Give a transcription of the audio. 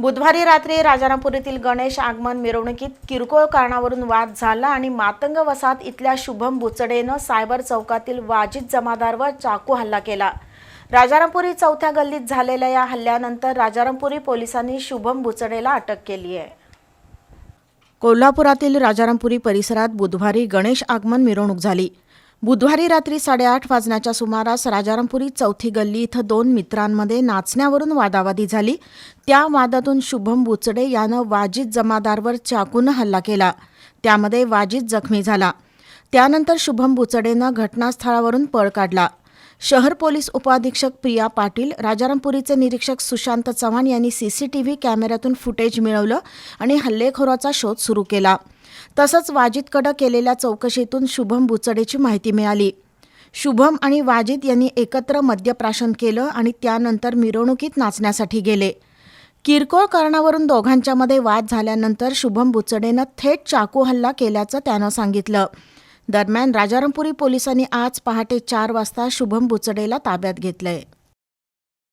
बुधवारी रात्री राजारामपुरीतील गणेश आगमन मिरवणुकीत किरकोळ कारणावरून वाद झाला आणि मातंग वसाहत इथल्या शुभम बुचडेनं सायबर चौकातील वाजिद जमादारवर चाकू हल्ला केला. राजारामपुरी चौथ्या गल्लीत झालेल्या या हल्ल्यानंतर राजारामपुरी पोलिसांनी शुभम बुचडेला अटक केली आहे. कोल्हापुरातील राजारामपुरी परिसरात बुधवारी गणेश आगमन मिरवणूक झाली. बुधवारी रात्री साडेआठ वाजण्याच्या सुमारास राजारामपुरी चौथी गल्ली इथं दोन मित्रांमध्ये नाचण्यावरून वादावादी झाली. त्या वादातून शुभम बुचडे यानं वाजिद जमादारवर चाकूनं हल्ला केला. त्यामध्ये वाजिद जखमी झाला. त्यानंतर शुभम बुचडेनं घटनास्थळावरून पळ काढला. शहर पोलीस उपाधीक्षक प्रिया पाटील राजारामपुरीचे निरीक्षक सुशांत चव्हाण यांनी सीसीटीव्ही कॅमेऱ्यातून फुटेज मिळवलं आणि हल्लेखोराचा शोध सुरू केला. तसंच वाजिदकडं केलेल्या चौकशीतून शुभम बुचडेची माहिती मिळाली. शुभम आणि वाजिद यांनी एकत्र मद्यप्राशन केलं आणि त्यानंतर मिरवणुकीत नाचण्यासाठी गेले. किरकोळ कारणावरून दोघांच्यामध्ये वाद झाल्यानंतर शुभम बुचडेनं थेट चाकू हल्ला केल्याचं त्यानं सांगितलं. दरम्यान राजारामपुरी पोलिसांनी आज पहाटे चार वाजता शुभम बुचडेला ताब्यात घेतलंय.